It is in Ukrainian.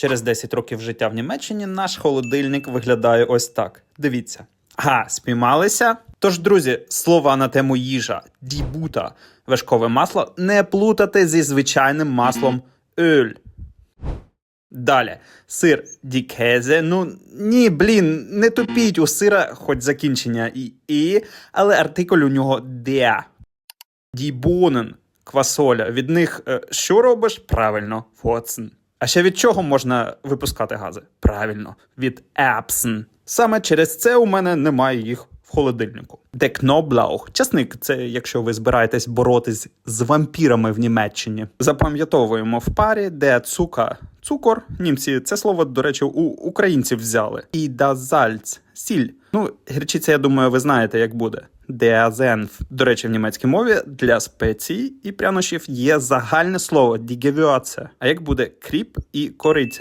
Через 10 років життя в Німеччині наш холодильник виглядає ось так. Дивіться. Ага, спіймалися. Тож, друзі, слова на тему їжа, дібута, вершкове масло не плутати зі звичайним маслом ölь. Далі, сир дікезе. Ну ні, блін, не тупіть у сира, хоч закінчення і і, але артикль у нього де. Дібонен, квасоля. Від них е, що робиш? Правильно, фоцен. А ще від чого можна випускати гази? Правильно, від епсен. Саме через це у мене немає їх в холодильнику. Де кноблаух. Часник, це якщо ви збираєтесь боротись з вампірами в Німеччині. Запам'ятовуємо в парі, де цука. Цукор, німці, це слово, до речі, у українців взяли. І дазальц, сіль. Ну, гірчиця, я думаю, ви знаєте, як буде. Деазенф. До речі, в німецькій мові для спецій і прянощів є загальне слово дігевюаце. А як буде кріп і кориця?